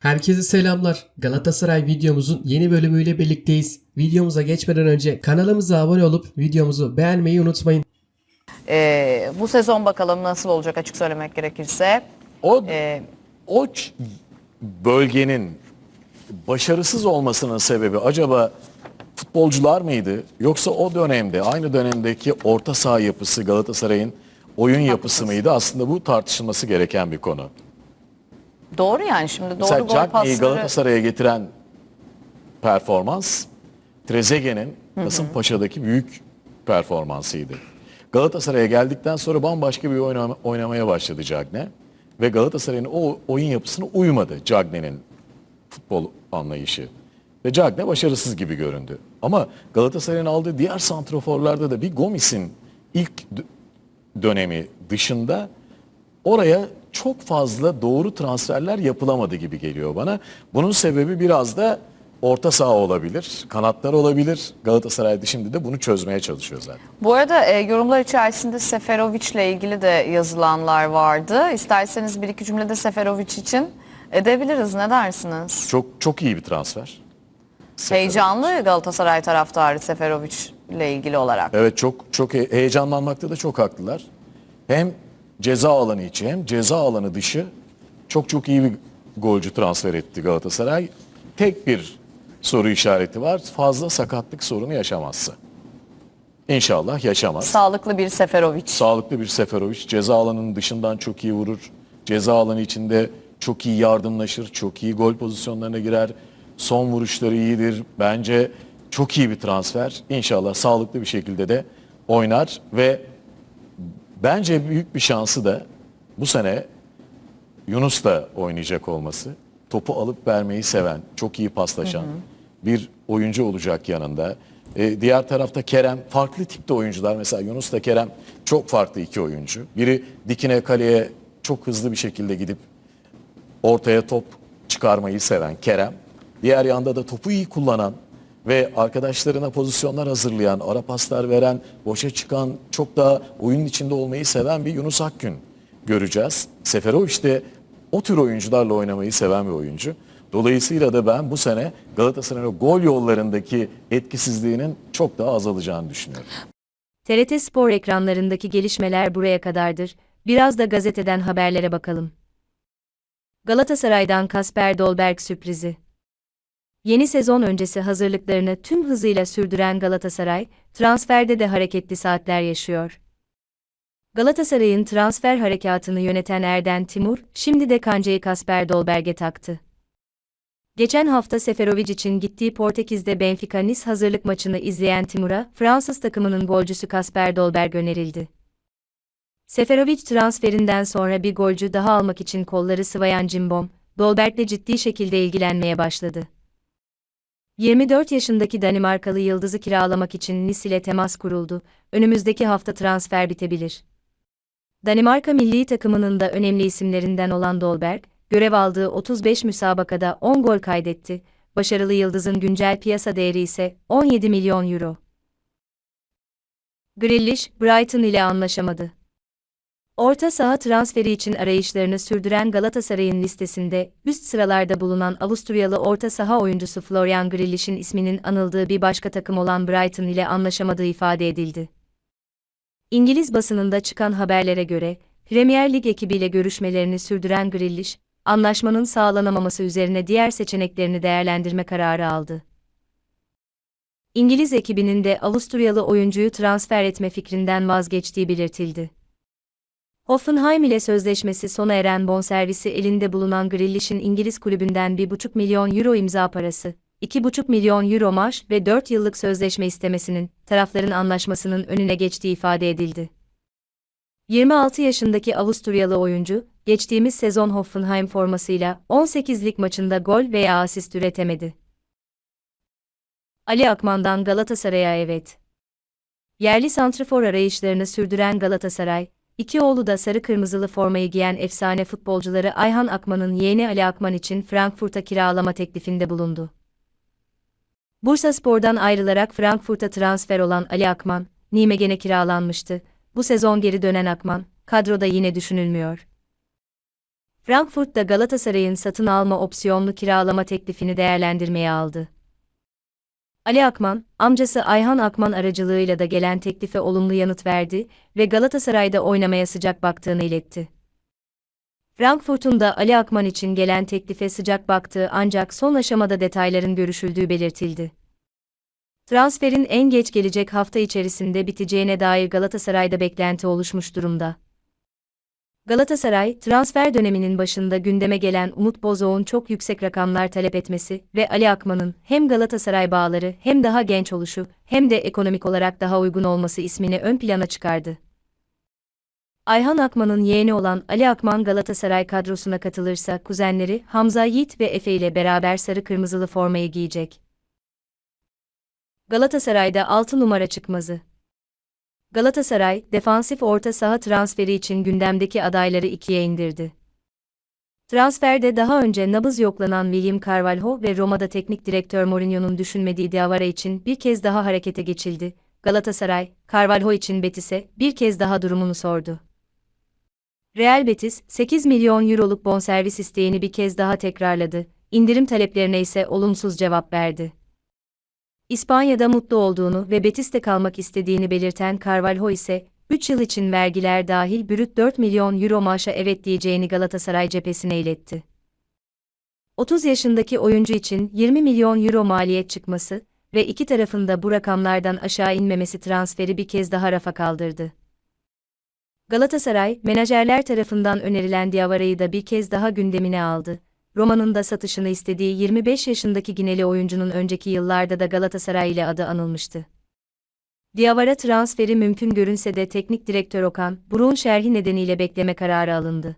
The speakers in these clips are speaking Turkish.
Herkese selamlar. Galatasaray videomuzun yeni bölümüyle birlikteyiz. Videomuza geçmeden önce kanalımıza abone olup videomuzu beğenmeyi unutmayın. Ee, bu sezon bakalım nasıl olacak açık söylemek gerekirse. O Ee, o bölgenin başarısız olmasının sebebi acaba futbolcular mıydı yoksa o dönemde aynı dönemdeki orta saha yapısı Galatasaray'ın oyun yapısı mıydı? Aslında bu tartışılması gereken bir konu. Doğru yani şimdi doğru Mesela gol Cagney'i pasları. Galatasaray'a getiren performans Trezeguet'in Kasımpaşa'daki büyük performansıydı. Galatasaray'a geldikten sonra bambaşka bir oynama- oynamaya başladı Cagney. Ve Galatasaray'ın o oyun yapısına uymadı Cagney'in futbol anlayışı. Ve Cagney başarısız gibi göründü. Ama Galatasaray'ın aldığı diğer santroforlarda da bir Gomis'in ilk dönemi dışında oraya çok fazla doğru transferler yapılamadı gibi geliyor bana. Bunun sebebi biraz da orta saha olabilir, kanatlar olabilir. Galatasaray şimdi de bunu çözmeye çalışıyor zaten. Bu arada e, yorumlar içerisinde Seferovic ile ilgili de yazılanlar vardı. İsterseniz bir iki cümlede Seferovic için edebiliriz. Ne dersiniz? Çok çok iyi bir transfer. Heyecanlı Galatasaray taraftarı Seferovic ile ilgili olarak. Evet çok çok he- heyecanlanmakta da çok haklılar. Hem ceza alanı içi hem ceza alanı dışı çok çok iyi bir golcü transfer etti Galatasaray. Tek bir soru işareti var. Fazla sakatlık sorunu yaşamazsa. İnşallah yaşamaz. Sağlıklı bir Seferovic. Sağlıklı bir Seferovic. Ceza alanının dışından çok iyi vurur. Ceza alanı içinde çok iyi yardımlaşır. Çok iyi gol pozisyonlarına girer. Son vuruşları iyidir. Bence çok iyi bir transfer. İnşallah sağlıklı bir şekilde de oynar ve bence büyük bir şansı da bu sene Yunus da oynayacak olması. Topu alıp vermeyi seven, çok iyi paslaşan bir oyuncu olacak yanında. Ee, diğer tarafta Kerem, farklı tipte oyuncular. Mesela Yunus da Kerem çok farklı iki oyuncu. Biri dikine kaleye çok hızlı bir şekilde gidip ortaya top çıkarmayı seven Kerem. Diğer yanda da topu iyi kullanan ve arkadaşlarına pozisyonlar hazırlayan, ara paslar veren, boşa çıkan, çok daha oyunun içinde olmayı seven bir Yunus Akgün göreceğiz. Seferovic de o tür oyuncularla oynamayı seven bir oyuncu. Dolayısıyla da ben bu sene Galatasaray'ın gol yollarındaki etkisizliğinin çok daha azalacağını düşünüyorum. TRT Spor ekranlarındaki gelişmeler buraya kadardır. Biraz da gazeteden haberlere bakalım. Galatasaray'dan Kasper Dolberg sürprizi. Yeni sezon öncesi hazırlıklarını tüm hızıyla sürdüren Galatasaray, transferde de hareketli saatler yaşıyor. Galatasaray'ın transfer harekatını yöneten Erden Timur, şimdi de kancayı Kasper Dolberg'e taktı. Geçen hafta Seferovic için gittiği Portekiz'de Benfica Nice hazırlık maçını izleyen Timur'a, Fransız takımının golcüsü Kasper Dolberg önerildi. Seferovic transferinden sonra bir golcü daha almak için kolları sıvayan Cimbom, Dolberg'le ciddi şekilde ilgilenmeye başladı. 24 yaşındaki Danimarkalı yıldızı kiralamak için Nice ile temas kuruldu, önümüzdeki hafta transfer bitebilir. Danimarka milli takımının da önemli isimlerinden olan Dolberg, görev aldığı 35 müsabakada 10 gol kaydetti, başarılı yıldızın güncel piyasa değeri ise 17 milyon euro. Grealish, Brighton ile anlaşamadı. Orta saha transferi için arayışlarını sürdüren Galatasaray'ın listesinde üst sıralarda bulunan Avusturyalı orta saha oyuncusu Florian Grealish'in isminin anıldığı bir başka takım olan Brighton ile anlaşamadığı ifade edildi. İngiliz basınında çıkan haberlere göre, Premier Lig ekibiyle görüşmelerini sürdüren Grealish, anlaşmanın sağlanamaması üzerine diğer seçeneklerini değerlendirme kararı aldı. İngiliz ekibinin de Avusturyalı oyuncuyu transfer etme fikrinden vazgeçtiği belirtildi. Hoffenheim ile sözleşmesi sona eren bonservisi elinde bulunan Grealish'in İngiliz kulübünden 1,5 milyon euro imza parası, 2,5 milyon euro maaş ve 4 yıllık sözleşme istemesinin, tarafların anlaşmasının önüne geçtiği ifade edildi. 26 yaşındaki Avusturyalı oyuncu, geçtiğimiz sezon Hoffenheim formasıyla 18 lig maçında gol veya asist üretemedi. Ali Akman'dan Galatasaray'a evet. Yerli santrafor arayışlarını sürdüren Galatasaray, iki oğlu da sarı kırmızılı formayı giyen efsane futbolcuları Ayhan Akman'ın yeğeni Ali Akman için Frankfurt'a kiralama teklifinde bulundu. Bursaspor'dan ayrılarak Frankfurt'a transfer olan Ali Akman, Nimegen'e kiralanmıştı. Bu sezon geri dönen Akman, kadroda yine düşünülmüyor. Frankfurt da Galatasaray'ın satın alma opsiyonlu kiralama teklifini değerlendirmeye aldı. Ali Akman, amcası Ayhan Akman aracılığıyla da gelen teklife olumlu yanıt verdi ve Galatasaray'da oynamaya sıcak baktığını iletti. Frankfurt'un da Ali Akman için gelen teklife sıcak baktığı ancak son aşamada detayların görüşüldüğü belirtildi. Transferin en geç gelecek hafta içerisinde biteceğine dair Galatasaray'da beklenti oluşmuş durumda. Galatasaray, transfer döneminin başında gündeme gelen Umut Bozok'un çok yüksek rakamlar talep etmesi ve Ali Akman'ın hem Galatasaray bağları hem daha genç oluşu hem de ekonomik olarak daha uygun olması ismini ön plana çıkardı. Ayhan Akman'ın yeğeni olan Ali Akman Galatasaray kadrosuna katılırsa kuzenleri Hamza Yiğit ve Efe ile beraber sarı kırmızılı formayı giyecek. Galatasaray'da 6 numara çıkmazı. Galatasaray, defansif orta saha transferi için gündemdeki adayları ikiye indirdi. Transferde daha önce nabız yoklanan William Carvalho ve Roma'da teknik direktör Mourinho'nun düşünmediği Diawara için bir kez daha harekete geçildi. Galatasaray, Carvalho için Betis'e bir kez daha durumunu sordu. Real Betis, 8 milyon euroluk bonservis isteğini bir kez daha tekrarladı, indirim taleplerine ise olumsuz cevap verdi. İspanya'da mutlu olduğunu ve Betis'te kalmak istediğini belirten Carvalho ise, 3 yıl için vergiler dahil brüt 4 milyon euro maaşa evet diyeceğini Galatasaray cephesine iletti. 30 yaşındaki oyuncu için 20 milyon euro maliyet çıkması ve iki tarafında bu rakamlardan aşağı inmemesi transferi bir kez daha rafa kaldırdı. Galatasaray, menajerler tarafından önerilen Diavara'yı da bir kez daha gündemine aldı. Roma'nın da satışını istediği 25 yaşındaki Gineli oyuncunun önceki yıllarda da Galatasaray ile adı anılmıştı. Diawara transferi mümkün görünse de teknik direktör Okan, Buruk'un şerhi nedeniyle bekleme kararı alındı.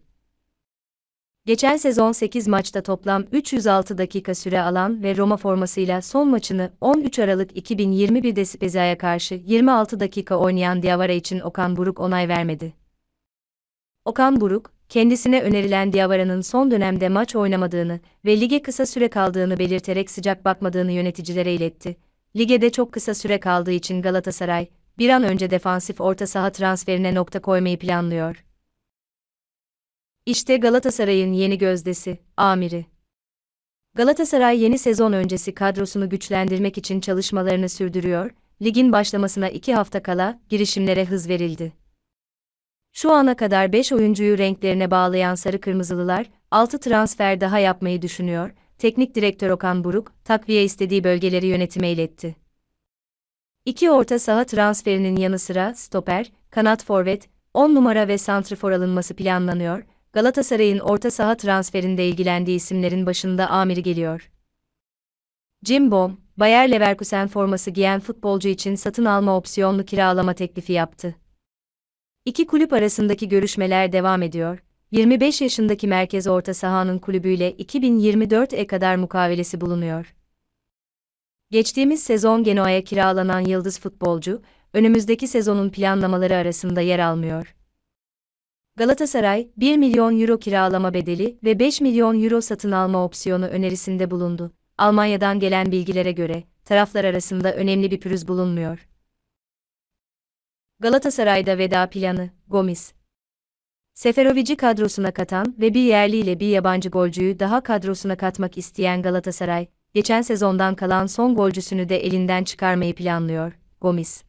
Geçen sezon 8 maçta toplam 306 dakika süre alan ve Roma formasıyla son maçını 13 Aralık 2021'de Spezia'ya karşı 26 dakika oynayan Diawara için Okan Buruk onay vermedi. Okan Buruk, kendisine önerilen Diawara'nın son dönemde maç oynamadığını ve lige kısa süre kaldığını belirterek sıcak bakmadığını yöneticilere iletti. Ligede çok kısa süre kaldığı için Galatasaray, bir an önce defansif orta saha transferine nokta koymayı planlıyor. İşte Galatasaray'ın yeni gözdesi, Amiri. Galatasaray yeni sezon öncesi kadrosunu güçlendirmek için çalışmalarını sürdürüyor, ligin başlamasına iki hafta kala girişimlere hız verildi. Şu ana kadar 5 oyuncuyu renklerine bağlayan Sarı Kırmızılılar, 6 transfer daha yapmayı düşünüyor, teknik direktör Okan Buruk, takviye istediği bölgeleri yönetime iletti. İki orta saha transferinin yanı sıra stoper, kanat forvet, 10 numara ve santrifor alınması planlanıyor, Galatasaray'ın orta saha transferinde ilgilendiği isimlerin başında amiri geliyor. Jim Bom, Bayer Leverkusen forması giyen futbolcu için satın alma opsiyonlu kiralama teklifi yaptı. İki kulüp arasındaki görüşmeler devam ediyor. 25 yaşındaki merkez orta sahanın kulübüyle 2024'e kadar mukavelesi bulunuyor. Geçtiğimiz sezon Genoa'ya kiralanan yıldız futbolcu, önümüzdeki sezonun planlamaları arasında yer almıyor. Galatasaray, 1 milyon euro kiralama bedeli ve 5 milyon euro satın alma opsiyonu önerisinde bulundu. Almanya'dan gelen bilgilere göre, taraflar arasında önemli bir pürüz bulunmuyor. Galatasaray'da veda planı, Gomis. Seferovic'i kadrosuna katan ve bir yerli ile bir yabancı golcüyü daha kadrosuna katmak isteyen Galatasaray, geçen sezondan kalan son golcüsünü de elinden çıkarmayı planlıyor, Gomis.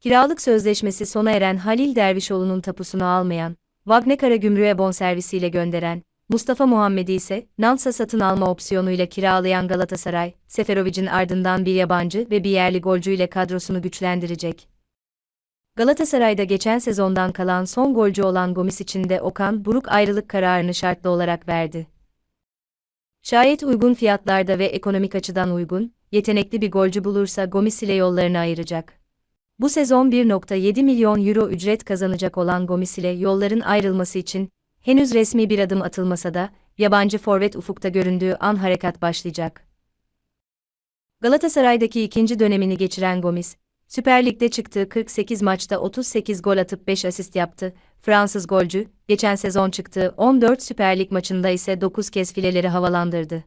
Kiralık sözleşmesi sona eren Halil Dervişoğlu'nun tapusunu almayan, Wagner Karagümrük'e bonservisiyle gönderen, Mustafa Muhammed'i ise Nansa satın alma opsiyonuyla kiralayan Galatasaray, Seferovic'in ardından bir yabancı ve bir yerli golcüyle kadrosunu güçlendirecek. Galatasaray'da geçen sezondan kalan son golcü olan Gomis için de Okan Buruk ayrılık kararını şartlı olarak verdi. Şayet uygun fiyatlarda ve ekonomik açıdan uygun, yetenekli bir golcü bulursa Gomis ile yollarını ayıracak. Bu sezon 1.7 milyon euro ücret kazanacak olan Gomis ile yolların ayrılması için henüz resmi bir adım atılmasa da yabancı forvet ufukta göründüğü an harekat başlayacak. Galatasaray'daki ikinci dönemini geçiren Gomis, Süper Lig'de çıktığı 48 maçta 38 gol atıp 5 asist yaptı. Fransız golcü, geçen sezon çıktığı 14 Süper Lig maçında ise 9 kez fileleri havalandırdı.